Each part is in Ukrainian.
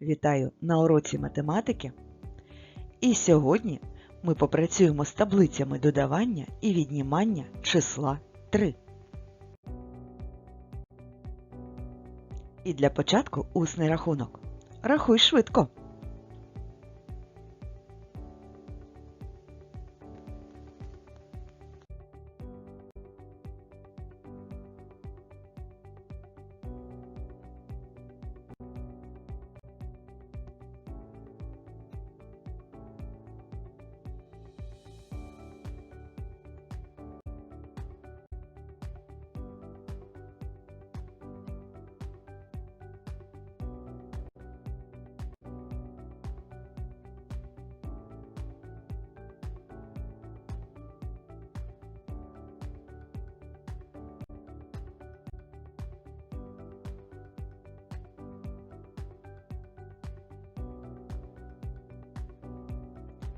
Вітаю на уроці математики. І сьогодні ми попрацюємо з таблицями додавання і віднімання числа 3. І для початку усний рахунок. Рахуй швидко.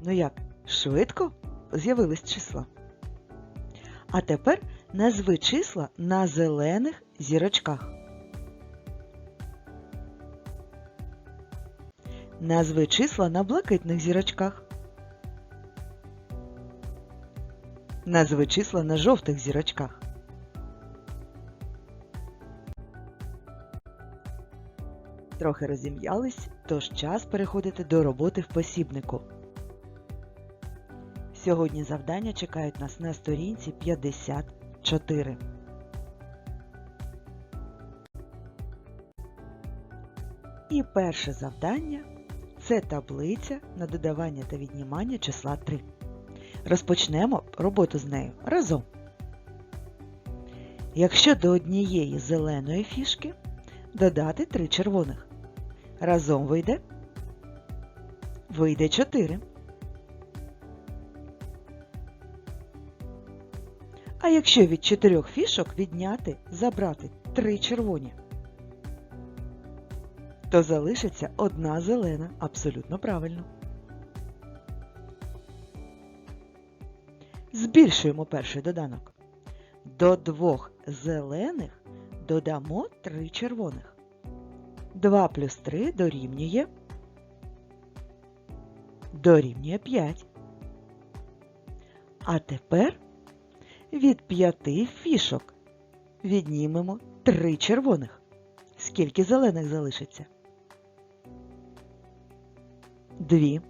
Ну як, швидко з'явились числа? А тепер назви числа на зелених зірочках. Назви числа на блакитних зірочках. Назви числа на жовтих зірочках. Трохи розім'ялись, тож час переходити до роботи в посібнику. Сьогодні завдання чекають нас на сторінці 54. І перше завдання це таблиця на додавання та віднімання числа 3. Розпочнемо роботу з нею разом. Якщо до однієї зеленої фішки додати 3 червоних, разом вийде вийде 4. А якщо від чотирьох фішок відняти, забрати три червоні, то залишиться одна зелена. Абсолютно правильно. Збільшуємо перший доданок. До двох зелених додамо три червоних. 2 плюс 3 дорівнює дорівнює 5. А тепер від п'яти фішок віднімемо три червоних. Скільки зелених залишиться? Дві.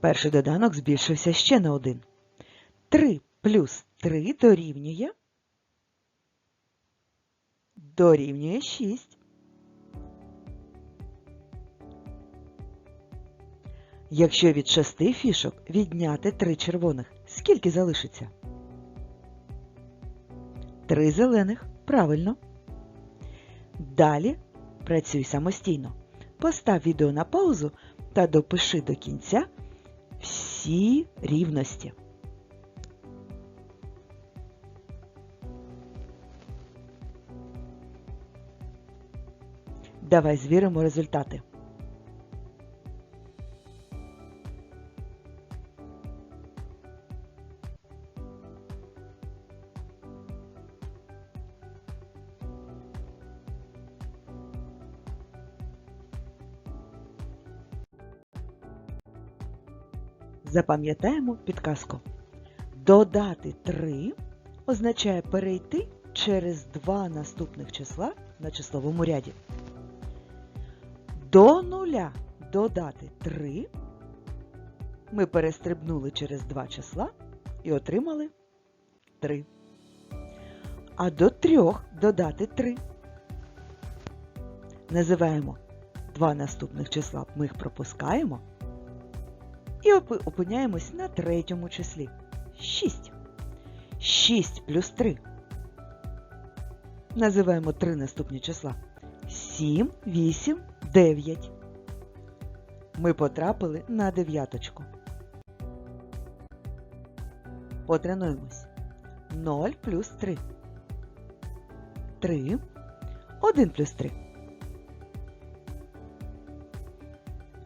Перший доданок збільшився ще на один. Три плюс три дорівнює дорівнює шість. Якщо від шести фішок відняти три червоних, скільки залишиться? Три зелених. Правильно. Далі працюй самостійно. Постав відео на паузу та допиши до кінця всі рівності. Давай звіримо результати. Запам'ятаємо підказку. Додати 3 означає перейти через два наступних числа на числовому ряді. До нуля додати 3 ми перестрибнули через два числа і отримали 3. А до 3 додати 3. Називаємо два наступних числа, ми їх пропускаємо. І опиняємось на третьому числі. 6. 6 плюс 3. Називаємо три наступні числа. 7, 8, 9. Ми потрапили на дев'яточку. Потренуємось. 0 плюс 3. 3. 1 плюс 3.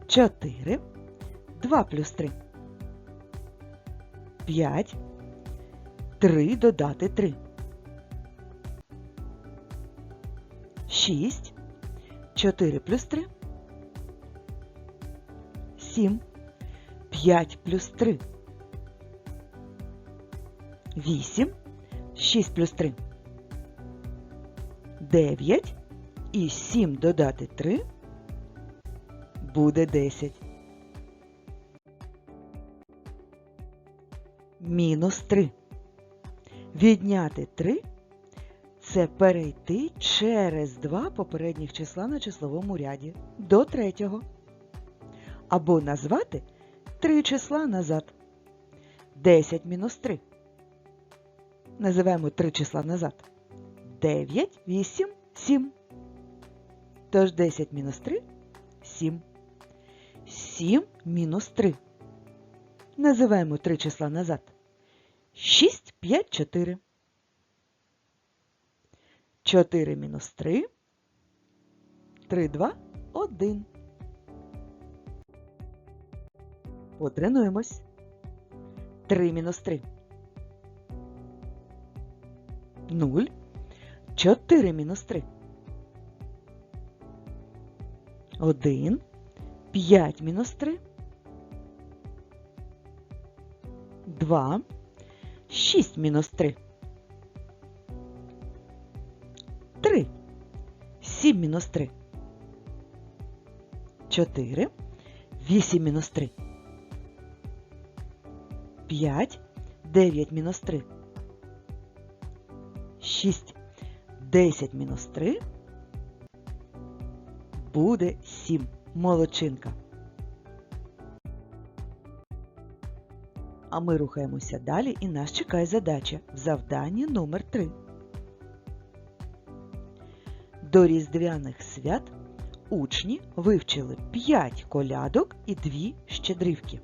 4. 2 плюс 3. 5. 3 додати 3. 6. 4 плюс 3. 7. 5 плюс 3. 8. 6 плюс 3. 9. І 7 додати 3 буде 10. Мінус 3. Відняти 3 це перейти через два попередніх числа на числовому ряді до третього. Або назвати три числа назад. 10 мінус 3. Називаємо три числа назад. 9, 8, 7. Тож 10 мінус 3 7. 7 мінус 3. Називаємо три числа назад. 6, 5, 4. 4 мінус 3. 3, 2, 1. Потренуємось. 3 мінус 3. 0. 4 мінус 3. 1. 5 мінус 3. 2. 6 мінус 3. 3. 7 мінус 3. 4. 8 мінус 3. 5. 9 мінус 3. 6. 10 мінус 3. Буде 7. Молодчинка. А ми рухаємося далі і нас чекає задача в завданні номер 3. До різдвяних свят учні вивчили 5 колядок і 2 щедрівки.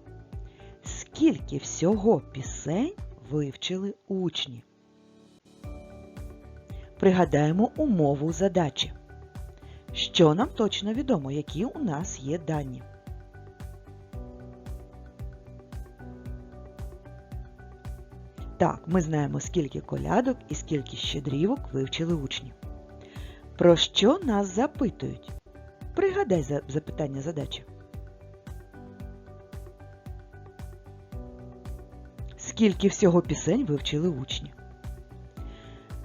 Скільки всього пісень вивчили учні? Пригадаємо умову задачі. Що нам точно відомо, які у нас є дані? Так, ми знаємо, скільки колядок і скільки щедрівок вивчили учні. Про що нас запитують? Пригадай за- запитання задачі. Скільки всього пісень вивчили учні?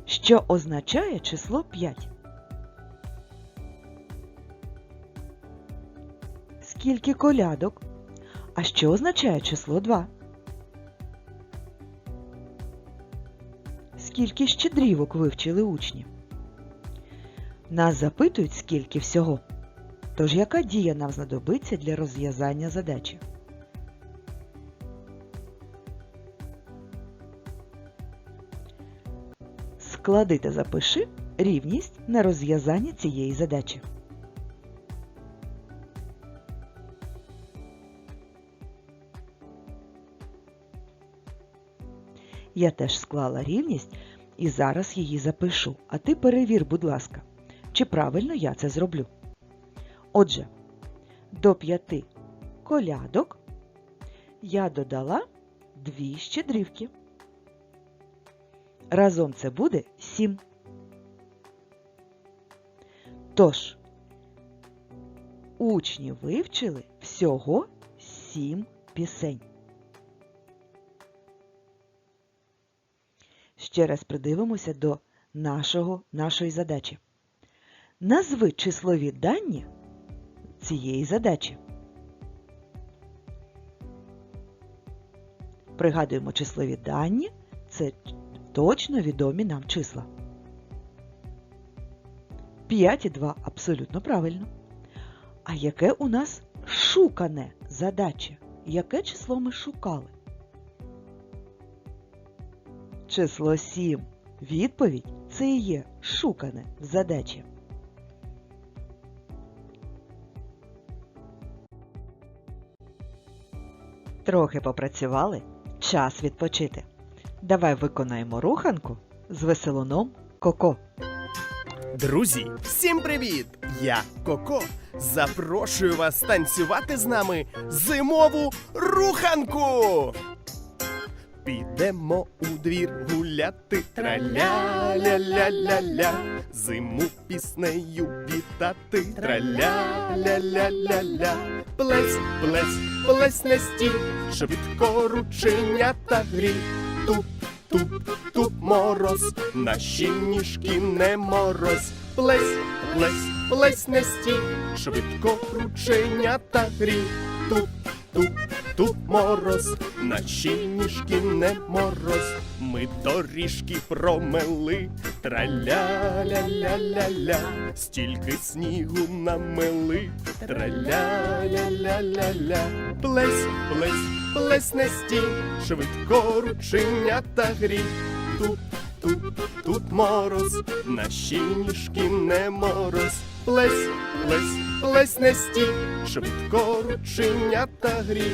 Що означає число 5? Скільки колядок? А що означає число 2? Скільки щедрівок вивчили учні? Нас запитують, скільки всього. Тож яка дія нам знадобиться для розв'язання задачі? Склади та запиши рівність на розв'язання цієї задачі. Я теж склала рівність і зараз її запишу. А ти перевір, будь ласка, чи правильно я це зроблю. Отже, до п'яти колядок я додала дві щедрівки. Разом це буде сім. Тож, учні вивчили всього сім пісень. Ще раз придивимося до нашого, нашої задачі. Назви числові дані цієї задачі. Пригадуємо числові дані це точно відомі нам числа. 5 і 2 абсолютно правильно. А яке у нас шукане задача? Яке число ми шукали? Число 7. Відповідь це і є шукане в задачі. Трохи попрацювали. Час відпочити. Давай виконаємо руханку з веселуном Коко. Друзі, всім привіт! Я Коко. Запрошую вас танцювати з нами зимову руханку. Підемо у двір гуляти, траля-ля-ля-ля-ля, зиму піснею вітати, траля-ля-ля-ля-ля, плесь, плесь, плесь на стій, швидко рученята грі, туп, туп, туп мороз, наші ніжки не мороз, плесь, плесь, плесь на стій, швидко рученята грі, туп, туп, туп мороз, наші ніжки не мороз, ми доріжки промели, траля-ля-ля-ля-ля, стільки снігу намели, траля-ля-ля-ля-ля, плесь, плесь, плесь на стій, швидко рученята грі, тут, тут, тут мороз, наші ніжки не мороз, плесь, плесь, плесь на стій, швидко рученята грі,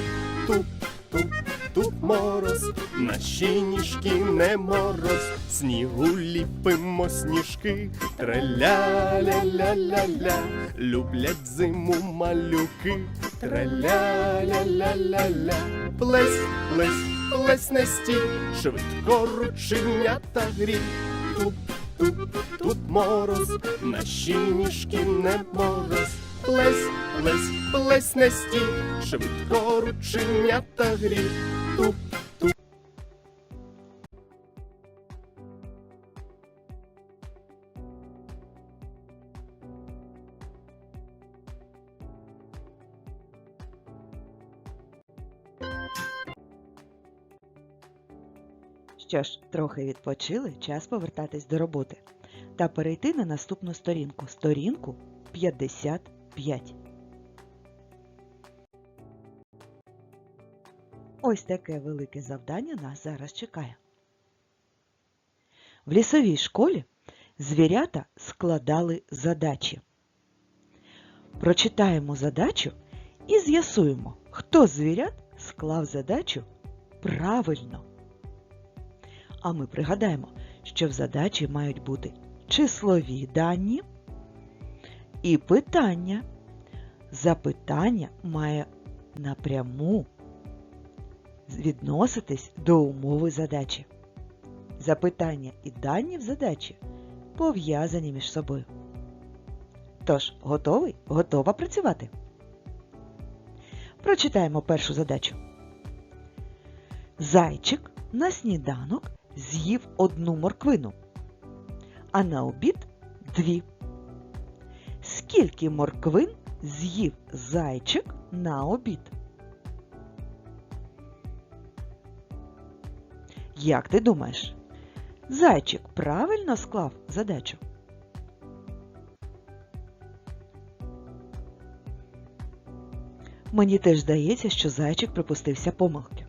тут, тут, тут мороз, наші ніжки не мороз, снігу ліпимо сніжки, траля-ля-ля-ля-ля, люблять зиму малюки, траля-ля-ля-ля-ля, плесь, плесь, плесь на стій, швидко рученята грі, тут, тут, тут мороз, наші ніжки не мороз, плесь, плесь, плесь на стій, швидко рученята грі. Що ж, трохи відпочили, час повертатись до роботи та перейти на наступну сторінку. Сторінку 55. Ось таке велике завдання нас зараз чекає. В лісовій школі звірята складали задачі. Прочитаємо задачу і з'ясуємо, хто з звірят склав задачу правильно. А ми пригадаємо, що в задачі мають бути числові дані і питання. Запитання має напряму відноситись до умови задачі. Запитання і дані в задачі пов'язані між собою. Тож, готовий? Готова працювати? Прочитаємо першу задачу. Зайчик на сніданок з'їв одну морквину, а на обід дві. Скільки морквин з'їв зайчик на обід? Як ти думаєш, зайчик правильно склав задачу? Мені теж здається, що зайчик припустився помилки.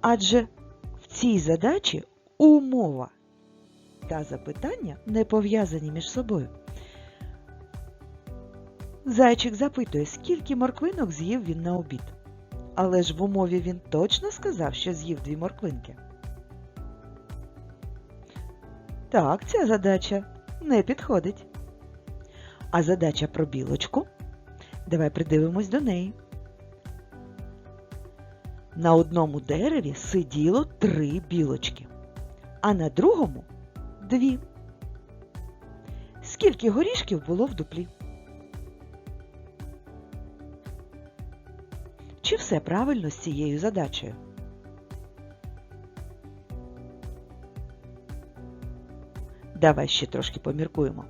Адже в цій задачі умова та запитання не пов'язані між собою. Зайчик запитує, скільки морквинок з'їв він на обід. Але ж в умові він точно сказав, що з'їв дві морквинки. Так, ця задача не підходить. А задача про білочку. Давай придивимось до неї. На одному дереві сиділо три білочки, а на другому дві. Скільки горішків було в дуплі? Все правильно з цією задачею? Давай ще трошки поміркуємо.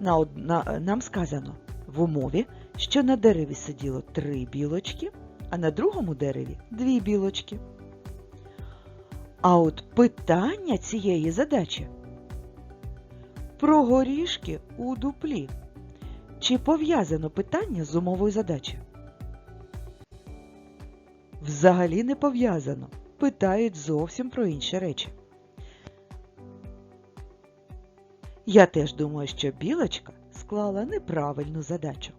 На од... на... Нам сказано в умові, що на дереві сиділо три білочки, а на другому дереві дві білочки. А от питання цієї задачі про горішки у дуплі. Чи пов'язано питання з умовою задачі? Взагалі не пов'язано. Питають зовсім про інші речі. Я теж думаю, що білочка склала неправильну задачу.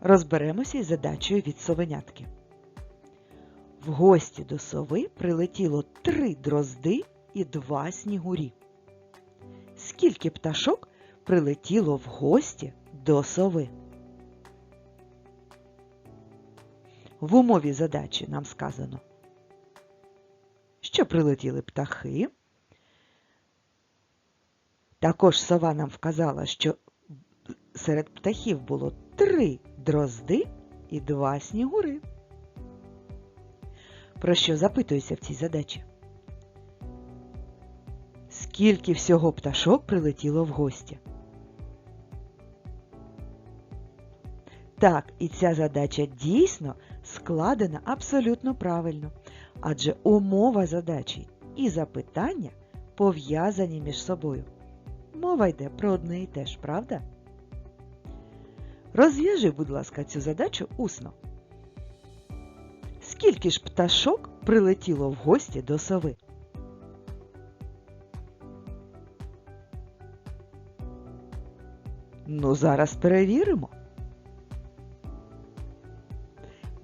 Розберемося із задачею від совенятки. В гості до сови прилетіло три дрозди і два снігурі. Скільки пташок прилетіло в гості до сови? В умові задачі нам сказано що прилетіли птахи. Також сова нам вказала, що серед птахів було три дрозди і два снігури. Про що запитуюся в цій задачі? Скільки всього пташок прилетіло в гості? Так, і ця задача дійсно складена абсолютно правильно, адже умова задачі і запитання пов'язані між собою. Мова йде про одне і те ж, правда? Розв'яжи, будь ласка, цю задачу усно. Скільки ж пташок прилетіло в гості до сови? Ну, зараз перевіримо.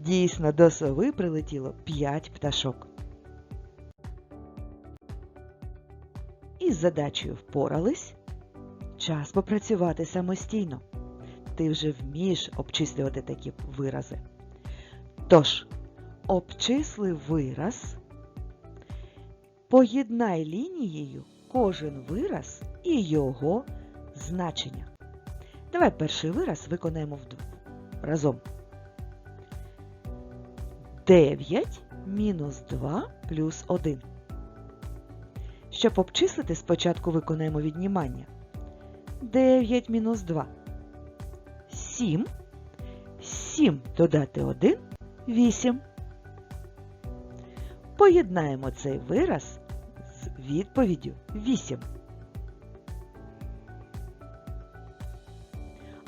Дійсно, до сови прилетіло 5 пташок. Із задачею впорались. Час попрацювати самостійно. Ти вже вмієш обчислювати такі вирази. Тож, обчисли вираз, поєднай лінією кожен вираз і його значення. Давай перший вираз виконаємо разом. 9 мінус 2 плюс 1. Щоб обчислити, спочатку виконаємо віднімання. 9 мінус 2. 7. 7 додати 1 8. Поєднаємо цей вираз з відповіддю 8.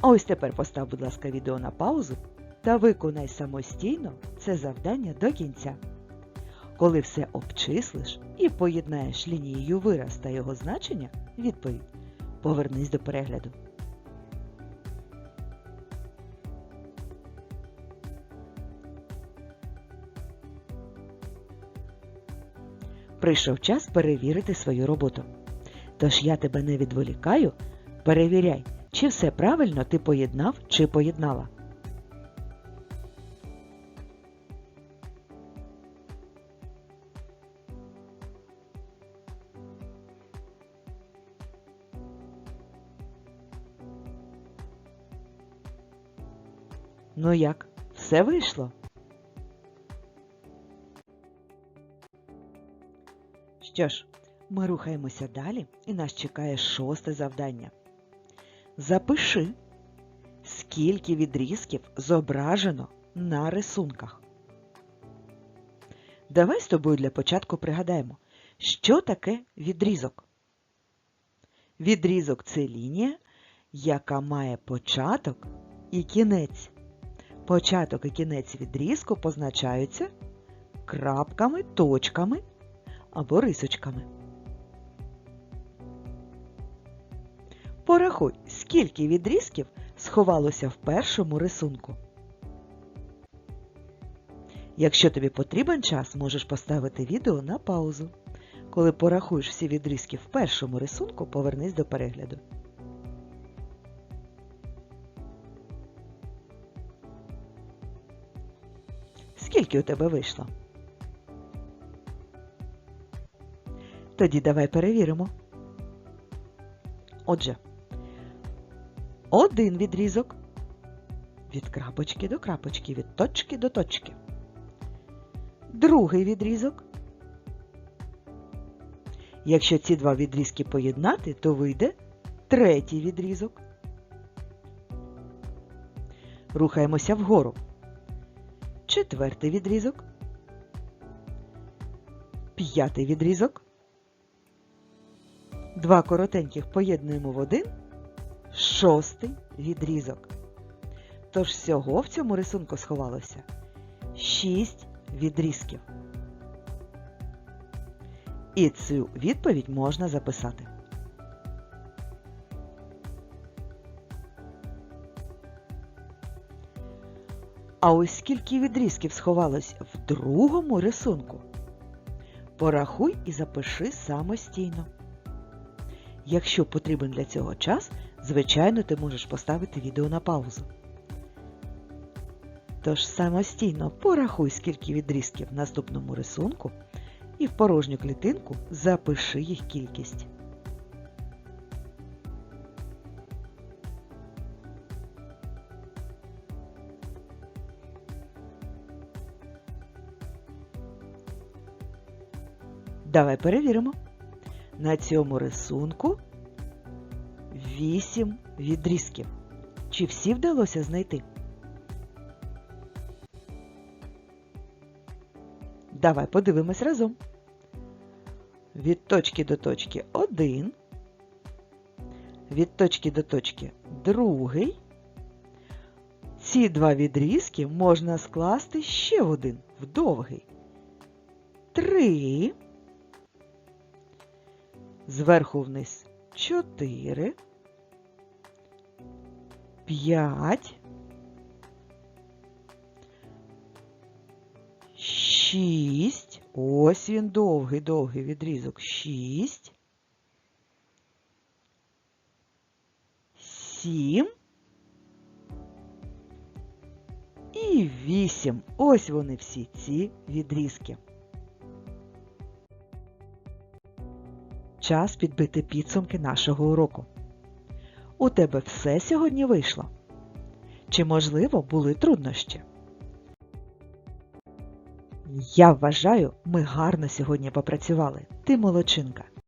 А ось тепер постав, будь ласка, відео на паузу та виконай самостійно це завдання до кінця. Коли все обчислиш і поєднаєш лінією вираз та його значення, відповідь, повернись до перегляду. Прийшов час перевірити свою роботу. Тож я тебе не відволікаю, перевіряй, чи все правильно ти поєднав чи поєднала. Ну як, все вийшло? Що ж, ми рухаємося далі і нас чекає шосте завдання. Запиши, скільки відрізків зображено на рисунках. Давай з тобою для початку пригадаємо, що таке відрізок. Відрізок це лінія, яка має початок і кінець. Початок і кінець відрізку позначаються крапками, точками або рисочками. Порахуй, скільки відрізків сховалося в першому рисунку. Якщо тобі потрібен час, можеш поставити відео на паузу. Коли порахуєш всі відрізки в першому рисунку, повернись до перегляду. Скільки у тебе вийшло? Тоді давай перевіримо. Отже, один відрізок від крапочки до крапочки, від точки до точки. Другий відрізок. Якщо ці два відрізки поєднати, то вийде третій відрізок. Рухаємося вгору. Четвертий відрізок. П'ятий відрізок. Два коротеньких поєднуємо в один. Шостий відрізок. Тож всього в цьому рисунку сховалося 6 відрізків. І цю відповідь можна записати. А ось скільки відрізків сховалось в другому рисунку. Порахуй і запиши самостійно. Якщо потрібен для цього час, звичайно, ти можеш поставити відео на паузу. Тож самостійно порахуй, скільки відрізків в наступному рисунку і в порожню клітинку запиши їх кількість. Давай перевіримо. На цьому рисунку 8 відрізків. Чи всі вдалося знайти? Давай подивимось разом. Від точки до точки 1. Від точки до точки другий. Ці два відрізки можна скласти ще в один, в довгий. Три. Зверху вниз 4. 5. 6. Ось він довгий, довгий відрізок. 6. 7. І 8. Ось вони всі ці відрізки. Час підбити підсумки нашого уроку. У тебе все сьогодні вийшло? Чи, можливо, були труднощі? Я вважаю, ми гарно сьогодні попрацювали. Ти молодчинка.